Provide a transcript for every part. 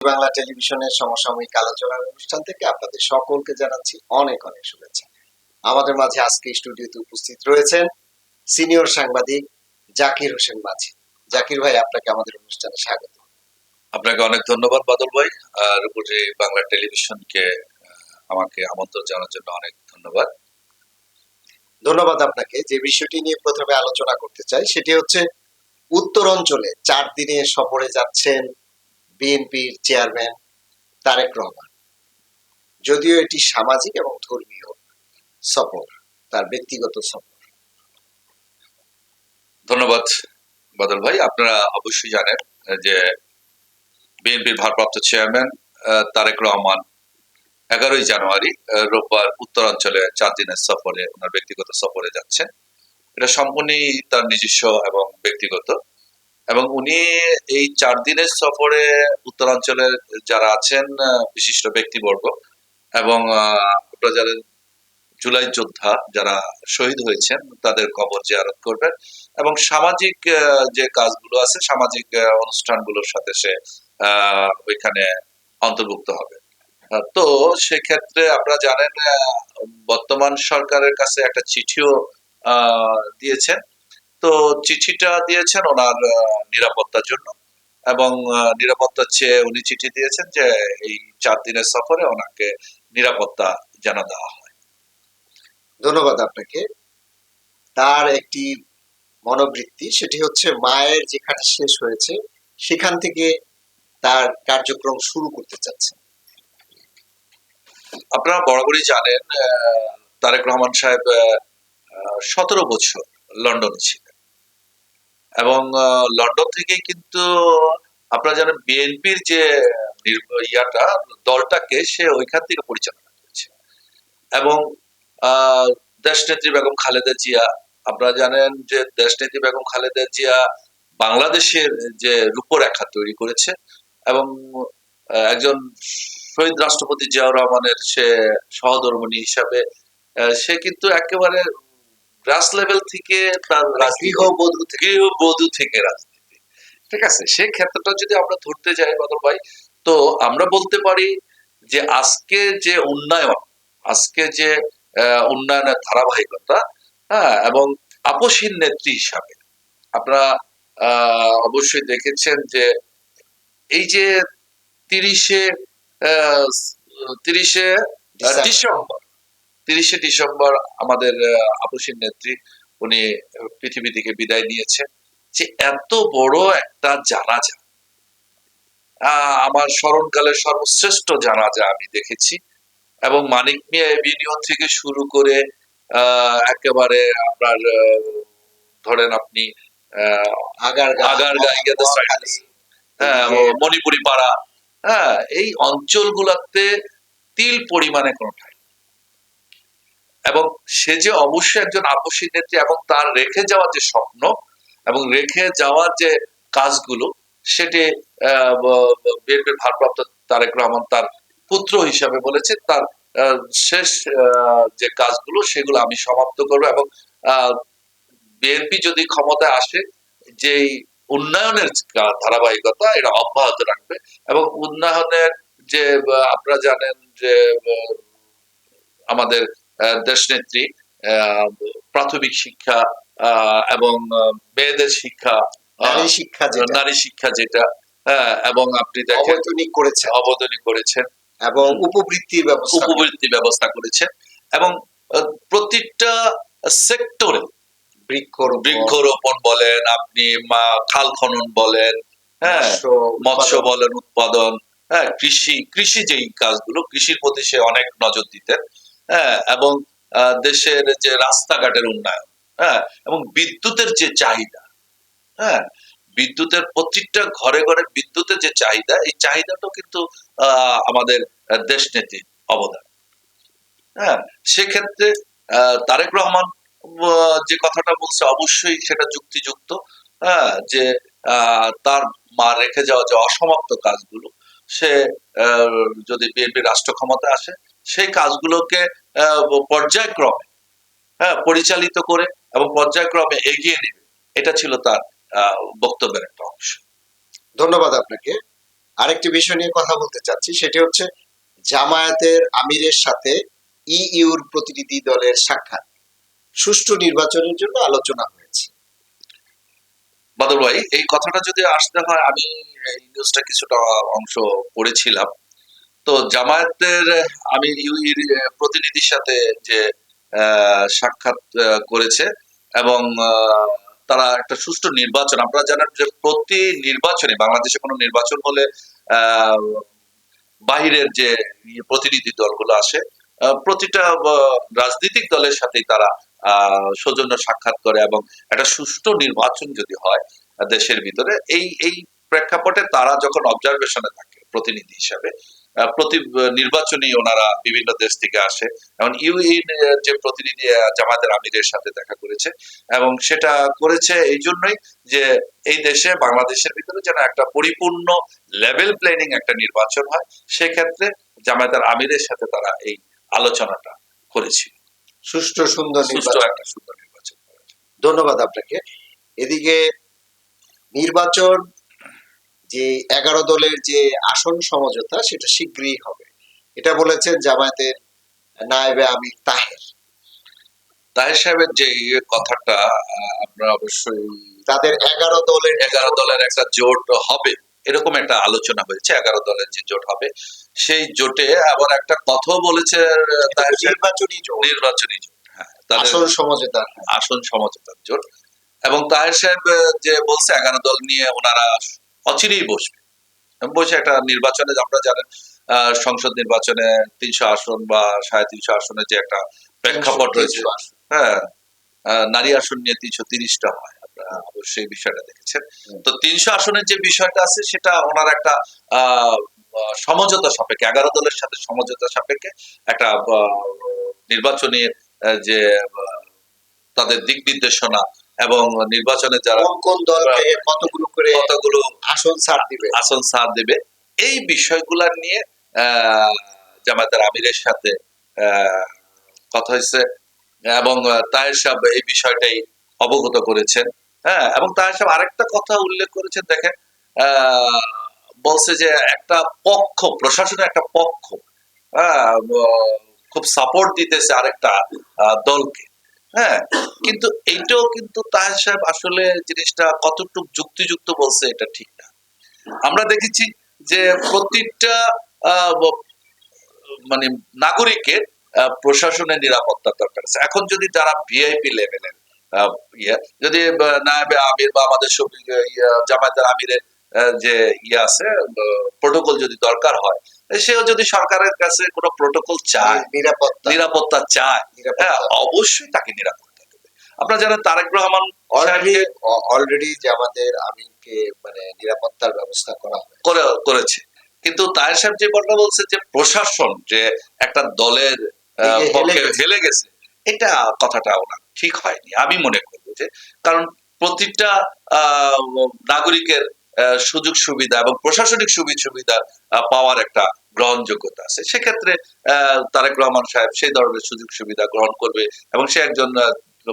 বাংলা টেলিভিশনের সমসাময়িক আলোচনার অনুষ্ঠান থেকে আপনাদের সকলকে জানাচ্ছি অনেক অনেক শুভেচ্ছা। আমাদের মাঝে আজকে স্টুডিওতে উপস্থিত রয়েছেন সিনিয়র সাংবাদিক জাকির হোসেন মাঝি। জাকির ভাই আপনাকে আমাদের অনুষ্ঠানে স্বাগত। আপনাকে অনেক ধন্যবাদ বাদল ভাই আর উপরে বাংলা টেলিভিশনকে আমাকে আমন্ত্রণ জানার জন্য অনেক ধন্যবাদ। ধন্যবাদ আপনাকে। যে বিষয়টি নিয়ে প্রথমে আলোচনা করতে চাই সেটি হচ্ছে উত্তর অঞ্চলে চার দিনে সফরে যাচ্ছেন বিএনপির চেয়ারম্যান তারেক রহমান। যদিও এটি সামাজিক এবং ধর্মীয় সফর, তার ব্যক্তিগত সফর। ধন্যবাদ বাদল ভাই। আপনারা অবশ্যই জানেন যে বিএনপির ভারপ্রাপ্ত চেয়ারম্যান তারেক রহমান এগারোই জানুয়ারি রোববার উত্তরাঞ্চলে চার দিনের সফরে, ওনার ব্যক্তিগত সফরে যাচ্ছেন। এটা সম্পূর্ণই তার নিজস্ব এবং ব্যক্তিগত এবং উনি এই চার দিনের সফরে উত্তরাঞ্চলের যারা আছেন বিশিষ্ট ব্যক্তিবর্গ এবং আপনারা জুলাই যোদ্ধা যারা শহীদ হয়েছেন, তাদের কবর জিয়ারত করবেন এবং সামাজিক যে কাজগুলো আছে, সামাজিক অনুষ্ঠানগুলোর সাথে সে ওইখানে অন্তর্ভুক্ত হবে। তো সেক্ষেত্রে আপনারা জানেন বর্তমান সরকারের কাছে একটা চিঠিও দিয়েছেন। তো চিঠিটা দিয়েছেন ওনার নিরাপত্তার জন্য এবং আহ, নিরাপত্তার চেয়ে উনি চিঠি দিয়েছেন যে এই চার দিনের সফরে ওনাকে নিরাপত্তা যেন দেওয়া হয়। ধন্যবাদ আপনাকে। তার একটি মনোবৃত্তি সেটি হচ্ছে মায়ের যেখানে শেষ হয়েছে সেখান থেকে তার কার্যক্রম শুরু করতে চাচ্ছে আপনারা বরাবরই জানেন আহ, তারেক রহমান সাহেব সতেরো বছর লন্ডনে ছিলেন। এবং লন্ডন থেকে কিন্তু আপনারা জানেন বিএনপির যে ইয়াটা দলটাকে সে ওইখান থেকে পরিচালনা করেছে। এবং আহ, দেশনেত্রী বেগম খালেদা জিয়া আপনারা জানেন যে দেশনেত্রী বেগম খালেদা জিয়া বাংলাদেশের যে রূপরেখা তৈরি করেছে এবং একজন শহীদ রাষ্ট্রপতি জিয়াউর রহমানের সে সহধর্মণী হিসাবে সে কিন্তু একেবারে গ্রাস লেভেল থেকে তার গৃহবধূ থেকে গৃহবধূ থেকে রাজনীতি ঠিক আছে সেই ক্ষেত্রটা যদি আমরা ধরতে যাই বদল ভাই তো আমরা বলতে পারি যে আজকে যে উন্নয়ন আজকে যে উন্নয়নের ধারাবাহিকতা হ্যাঁ এবং আপসীন নেত্রী হিসাবে আপনারা আহ, অবশ্যই দেখেছেন যে এই যে তিরিশে তিরিশে ডিসেম্বর। তিরিশে ডিসেম্বর আমাদের আহ, নেত্রী উনি পৃথিবী থেকে বিদায় নিয়েছেন যে এত বড় একটা জানাজা আহ, আমার স্মরণকালের সর্বশ্রেষ্ঠ জানাজা আমি দেখেছি এবং মানিক মিয়া এভিনিউ থেকে শুরু করে আহ, একেবারে আপনার ধরেন আপনি আছে। হ্যাঁ মণিপুরি পাড়া হ্যাঁ এই অঞ্চলগুলোতে তিল পরিমাণে কোনো। এবং সে যে অবশ্যই একজন আপসী নেত্রী এবং তার রেখে যাওয়ার যে স্বপ্ন এবং রেখে যাওয়ার যে কাজগুলো, সেটি বিএনপির ভারপ্রাপ্ত তারেক রহমান তার পুত্র হিসাবে বলেছে তার শেষ যে কাজগুলো সেগুলো আমি সমাপ্ত করব এবং বিএনপি যদি ক্ষমতায় আসে, যেই উন্নয়নের ধারাবাহিকতা, এটা অব্যাহত রাখবে এবং উন্নয়নের যে আপনারা জানেন যে আমাদের দেশনেত্রী প্রাথমিক শিক্ষা এবং মেয়েদের শিক্ষা শিক্ষা নারী শিক্ষা যেটা হ্যাঁ এবং আপনি দেখেন অবৈতনিক করেছে অবদানি করেছেন। এবং উপবৃত্তির ব্যবস্থা উপবৃত্তি ব্যবস্থা করেছেন। এবং প্রতিটা সেক্টরে বৃক্ষরোপণ, বলেন আপনি খাল খনন বলেন হ্যাঁ মৎস্য মৎস্য বলেন উৎপাদন হ্যাঁ কৃষি কৃষি যেই কাজগুলো কৃষির প্রতি সে অনেক নজর দিতেন। হ্যাঁ এবং দেশের যে রাস্তাঘাটের উন্নয়ন হ্যাঁ এবং বিদ্যুতের যে চাহিদা হ্যাঁ বিদ্যুতের প্রত্যেকটা ঘরে ঘরে বিদ্যুতের যে চাহিদা, এই চাহিদাটাও কিন্তু আমাদের দেশ নেত্রীর অবদান। হ্যাঁ সেক্ষেত্রে তারেক রহমান যে কথাটা বলছে, অবশ্যই সেটা যুক্তিযুক্ত হ্যাঁ যে তার মা রেখে যাওয়া যে অসমাপ্ত কাজগুলো, সে যদি বিএনপি রাষ্ট্র ক্ষমতায় আসে সেই কাজগুলোকে পর্যায়ক্রমে হ্যাঁ পরিচালিত করে এবং পর্যায়ক্রমে এগিয়ে নেবে এটা ছিল তার বক্তব্যের একটা অংশ। ধন্যবাদ আপনাকে। আরেকটি বিষয় নিয়ে কথা বলতে চাচ্ছি সেটি হচ্ছে জামায়াতের আমিরের সাথে ইইউর প্রতিনিধি দলের সাক্ষাৎ। সুষ্ঠু নির্বাচনের জন্য আলোচনা হয়েছে। বাদল ভাই এই কথাটা যদি আসতে হয় আমি এই নিউজটা কিছুটা অংশ পড়েছিলাম। তো জামায়াতের, আমি ইউইর প্রতিনিধির সাথে যে সাক্ষাৎ করেছে এবং তারা একটা সুষ্ঠু নির্বাচন, আপনারা জানেন যে প্রতি নির্বাচনে, বাংলাদেশে কোনো নির্বাচন হলে বাহিরের যে প্রতিনিধি দলগুলো আসে প্রতিটা রাজনৈতিক দলের সাথেই তারা সৌজন্য সাক্ষাৎ করে এবং একটা সুষ্ঠু নির্বাচন যদি হয়, দেশের ভিতরে, এই এই প্রেক্ষাপটে তারা যখন অবজারভেশনে থাকে, প্রতিনিধি হিসাবে প্রতি নির্বাচনী ওনারা বিভিন্ন দেশ থেকে আসে। এবং ইউই যে প্রতিনিধি জামাতের আমিরের সাথে দেখা করেছে এবং সেটা করেছে এই জন্যই যে এই দেশে বাংলাদেশের ভিতরে যেন একটা পরিপূর্ণ লেভেল প্ল্যানিং একটা নির্বাচন হয়। সেক্ষেত্রে জামায়াতের আমিরের সাথে তারা এই আলোচনাটা করেছিল। সুষ্ঠু সুন্দর সুষ্ঠু একটা সুন্দর নির্বাচন ধন্যবাদ আপনাকে। এদিকে নির্বাচন যে এগারো দলের যে আসন সমঝোতা সেটা শীঘ্রই হবে। এটা বলেছেন জামায়াতের নায়েবে আমির তাহের। তাহের সাহেবের যে ইয়ে কথাটা আপনারা অবশ্যই তাদের এগারো দলের এগারো দলের একটা জোট হবে এরকম একটা আলোচনা হয়েছে এগারো দলের যে জোট হবে। সেই জোটে আবার একটা কথাও বলেছে নির্বাচনী জোট। নির্বাচনী জোট হ্যাঁ। আসন সমঝোতা। আসন সমঝোতার জোট। এবং তাহের সাহেব যে বলছে এগারো দল নিয়ে ওনারা অচিরেই বসবে। বসে একটা নির্বাচনে আপনারা জানেন সংসদ নির্বাচনে তিনশো আসন বা সাড়ে তিনশো আসনের যে একটা প্রেক্ষাপট রয়েছে হ্যাঁ নারী আসন নিয়ে তিনশো তিরিশটা হয় আপনারা অবশ্যই বিষয়টা দেখেছেন। তো তিনশো আসনের যে বিষয়টা আছে সেটা ওনার একটা সমঝোতা সাপেক্ষে এগারো দলের সাথে সমঝোতা সাপেক্ষে একটা নির্বাচনী যে তাদের দিক নির্দেশনা এবং নির্বাচনে যারা কোন দলকে কতগুলো করে কতগুলো আসন ছাড় দিবে? আসন সার দেবে। এই বিষয়গুলা নিয়ে আহ, জামায়াতের আমিরের সাথে কথা হয়েছে এবং তাহের সাহেব এই বিষয়টাই অবগত করেছেন। হ্যাঁ এবং তাহের সাহেব আরেকটা কথা উল্লেখ করেছেন দেখেন আহ, বলছে যে একটা পক্ষ প্রশাসনের একটা পক্ষ হ্যাঁ খুব সাপোর্ট দিতেছে আরেকটা আহ, দলকে। হ্যাঁ কিন্তু এইটাও কিন্তু তাহের সাহেব আসলে জিনিসটা কতটুকু যুক্তিযুক্ত বলছে এটা ঠিক না। আমরা দেখেছি যে প্রতিটা মানে নাগরিকের প্রশাসনের নিরাপত্তা দরকার আছে। এখন যদি যারা ভিআইপি লেভেলের ইয়ে যদি নায়েবে আমির বা আমাদের জামায়াতের আমিরের যে ইয়ে আছে প্রোটোকল যদি দরকার হয় সেও যদি সরকারের কাছে কোনো প্রোটোকল চায় নিরাপত্তা। নিরাপত্তা চায় হ্যাঁ অবশ্যই তাকে নিরাপত্তা দেবে। আপনারা জানেন তারেক রহমান অলরেডি অলরেডি যে আমাদের আমিনকে মানে নিরাপত্তার ব্যবস্থা করা করে করেছে। কিন্তু তাহের সাহেব যে কথা বলছে যে প্রশাসন যে একটা দলের পক্ষে হেলে গেছে। এটা কথাটা ওনার ঠিক হয়নি আমি মনে করব যে। কারণ প্রতিটা আহ, নাগরিকের সুযোগ সুবিধা এবং প্রশাসনিক সুবিধা সুবিধা পাওয়ার একটা গ্রহণযোগ্যতা আছে। সেক্ষেত্রে তারেক রহমান সাহেব সেই ধরনের সুযোগ সুবিধা গ্রহণ করবে এবং সে একজন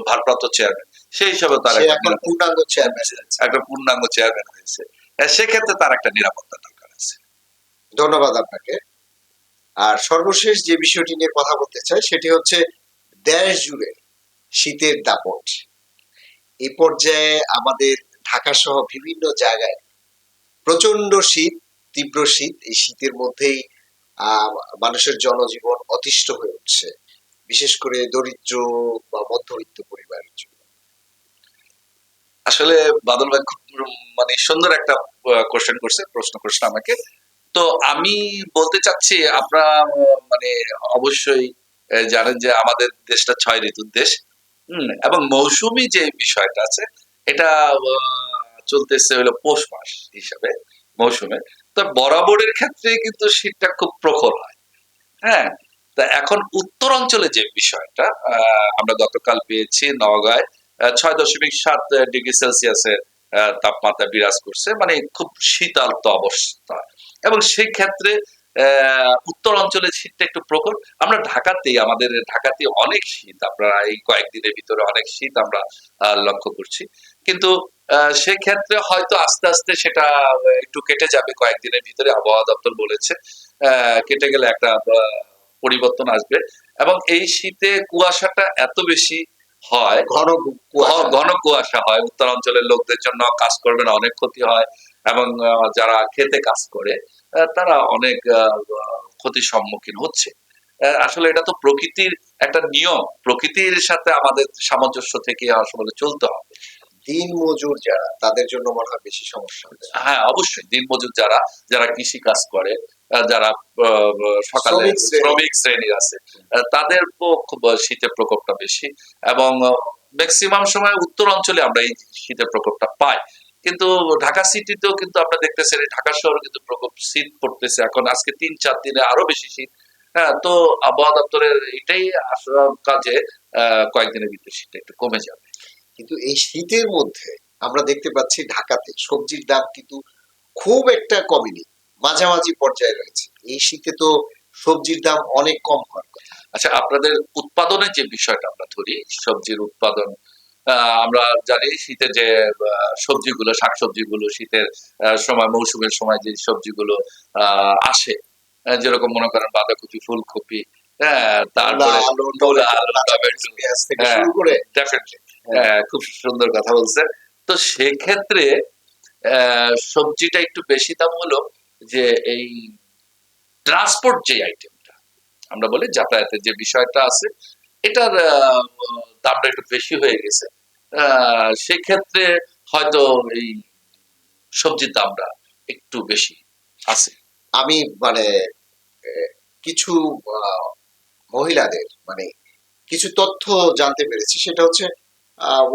ভারপ্রাপ্ত চেয়ারম্যান সেই হিসাবে তার একটা পূর্ণাঙ্গ চেয়ারম্যান একটা পূর্ণাঙ্গ চেয়ারম্যান হয়েছে। সেক্ষেত্রে তার একটা নিরাপত্তা দরকার আছে। ধন্যবাদ আপনাকে। আর সর্বশেষ যে বিষয়টি নিয়ে কথা বলতে চাই সেটি হচ্ছে দেশ জুড়ে শীতের দাপট। এই পর্যায়ে আমাদের ঢাকা সহ বিভিন্ন জায়গায় প্রচণ্ড শীত তীব্র শীত, এই শীতের মধ্যেই মানুষের জনজীবন অতিষ্ঠ হয়ে উঠছে, বিশেষ করে দরিদ্র বা মধ্যবিত্ত পরিবারের জন্য। আসলে বাদল ভাই খুব মানে সুন্দর একটা কোশ্চেন করছে, প্রশ্ন করছে আমাকে। তো আমি বলতে চাচ্ছি, আপনারা মানে অবশ্যই জানেন যে আমাদের দেশটা ছয় ঋতুর দেশ, হম, এবং মৌসুমী যে বিষয়টা আছে, এটা চলতেছে হলো পৌষ মাস হিসাবে, মৌসুমে। তো বরাবরের ক্ষেত্রে কিন্তু শীতটা খুব প্রখর হয়। হ্যাঁ? তা এখন উত্তর অঞ্চলে যে বিষয়টা আমরা গতকাল পেয়েছি নওগাঁয় ছয় দশমিক সাত ডিগ্রি সেলসিয়াসের তাপমাত্রা বিরাজ করছে মানে খুব শীতাল্ত অবস্থা। এবং সেই ক্ষেত্রে উত্তর অঞ্চলে শীতটা একটু প্রখর। আমরা ঢাকাতেই, আমাদের ঢাকাতে অনেক শীত আপনারা এই কয়েকদিনের ভিতরে অনেক শীত আমরা লক্ষ্য করছি। কিন্তু সেক্ষেত্রে হয়তো আস্তে আস্তে সেটা একটু কেটে যাবে কয়েকদিনের ভিতরে। আবহাওয়া দপ্তর বলেছে কেটে গেলে একটা পরিবর্তন আসবে। এবং এই শীতে কুয়াশাটা এত বেশি হয় ঘন ঘন কুয়াশা হয়। উত্তর অঞ্চলের লোকদের জন্য কাজ করবে না অনেক ক্ষতি হয়। এবং যারা খেতে কাজ করে তারা অনেক ক্ষতির সম্মুখীন হচ্ছে। আসলে এটা তো প্রকৃতির একটা নিয়ম। প্রকৃতির সাথে আমাদের সামঞ্জস্য থেকে আসলে চলতে হবে। দিন মজুর যারা তাদের জন্য মনে হয় বেশি সমস্যা হ্যাঁ অবশ্যই দিনমজুর যারা যারা কৃষি কাজ করে যারা সকালে শ্রমিক শ্রেণি। আছে তাদের শীতের প্রকোপটা বেশি এবং ম্যাক্সিমাম সময় উত্তর অঞ্চলে আমরা এই শীতের প্রকোপটা পাই। কিন্তু ঢাকা সিটিতেও কিন্তু আমরা দেখতেছেন এই ঢাকা শহরে কিন্তু প্রকোপ শীত পড়তেছে। এখন আজকে তিন চার দিনে আরও বেশি শীত। হ্যাঁ তো আবহাওয়া দপ্তরের এটাই আশা কাজে আহ, কয়েকদিনের ভিতরে শীতটা একটু কমে যাবে। কিন্তু এই শীতের মধ্যে আমরা দেখতে পাচ্ছি ঢাকাতে সবজির দাম কিন্তু খুব একটা কমেনি, মাঝামাঝি পর্যায়ে রয়েছে। এই শীতে তো সবজির দাম অনেক কম হওয়ার কথা। আচ্ছা আপনাদের উৎপাদনের যে বিষয়টা আমরা ধরি, সবজির উৎপাদন আমরা জানি শীতের যে সবজিগুলো, শাকসবজিগুলো শীতের সময়, মৌসুমের সময় যে সবজিগুলো আসে যেরকম মনে করেন বাঁধাকপি, ফুলকপি হ্যাঁ তারপরে হ্যাঁ। ডেফিনেটলি খুব সুন্দর কথা বলছেন। তো সেক্ষেত্রে সবজিটা একটু বেশি দাম হলো যে এই ট্রান্সপোর্ট যে আইটেমটা আমরা বলি যাতায়াতের যে বিষয়টা আছে এটার দামটা একটু বেশি হয়ে গেছে। আহ, সেক্ষেত্রে হয়তো এই সবজির দামটা একটু বেশি আছে। আমি মানে কিছু আহ, মহিলাদের মানে কিছু তথ্য জানতে পেরেছি। সেটা হচ্ছে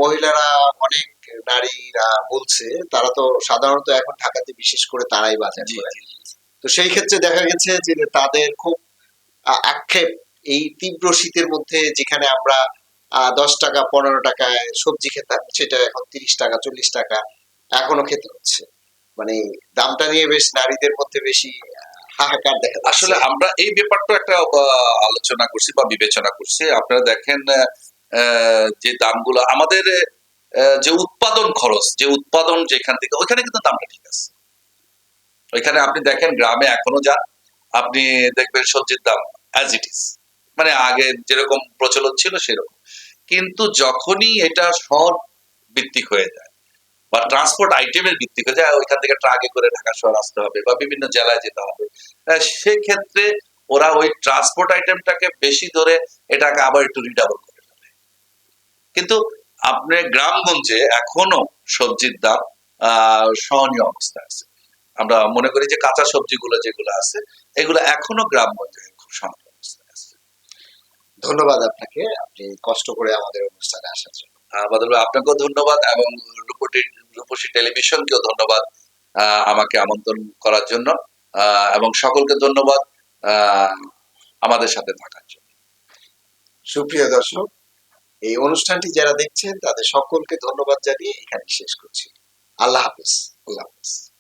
মহিলারা অনেক নারীরা বলছে তারা তো সাধারণত এখন ঢাকাতে বিশেষ করে তারাই বাজার তো সেই ক্ষেত্রে দেখা গেছে যে তাদের খুব আক্ষেপ এই তীব্র শীতের মধ্যে যেখানে আমরা আহ, দশ টাকা পনেরো টাকায় সবজি খেতাম সেটা এখন তিরিশ টাকা চল্লিশ টাকা এখনও খেতে হচ্ছে। মানে দামটা নিয়ে বেশ নারীদের মধ্যে বেশি হাহাকার দেখা। আসলে আমরা এই ব্যাপারটা একটা আলোচনা করছি বা বিবেচনা করছি। আপনারা দেখেন যে দামগুলো আমাদের যে উৎপাদন খরচ যে উৎপাদন যেখান থেকে ওইখানে কিন্তু দামটা ঠিক আছে। ওইখানে আপনি দেখেন গ্রামে এখনও যান আপনি দেখবেন সবজির দাম অ্যাজ ইট ইজ মানে আগে যেরকম প্রচলন ছিল সেরকম। কিন্তু যখনই এটা শহর ভিত্তিক হয়ে যায় বা ট্রান্সপোর্ট আইটেমের ভিত্তিক হয়ে যায় ওইখান থেকে ট্রাকে করে ঢাকা শহর আসতে হবে বা বিভিন্ন জেলায় যেতে হবে আহ, সেক্ষেত্রে ওরা ওই ট্রান্সপোর্ট আইটেমটাকে বেশি ধরে এটাকে আবার একটু রিডাবল করে ফেলে। কিন্তু আপনি গ্রামগঞ্জে এখনও সবজির দাম সহনীয় অবস্থা আছে। আমরা মনে করি যে কাঁচা সবজিগুলো যেগুলো আছে এগুলো এখনও গ্রামগঞ্জে খুব সহনীয় অবস্থায় আছে। ধন্যবাদ আপনাকে আপনি কষ্ট করে আমাদের অনুষ্ঠানে আসার জন্য। বাদল আপনাকেও ধন্যবাদ এবং রূপটি রূপসী টেলিভিশনকেও ধন্যবাদ আমাকে আমন্ত্রণ করার জন্য এবং সকলকে ধন্যবাদ আমাদের সাথে থাকার জন্য। সুপ্রিয় দর্শক, এই অনুষ্ঠানটি যারা দেখছেন, তাদের সকলকে ধন্যবাদ জানিয়ে এখানে শেষ করছি। আল্লাহ হাফিজ আল্লাহ হাফিজ।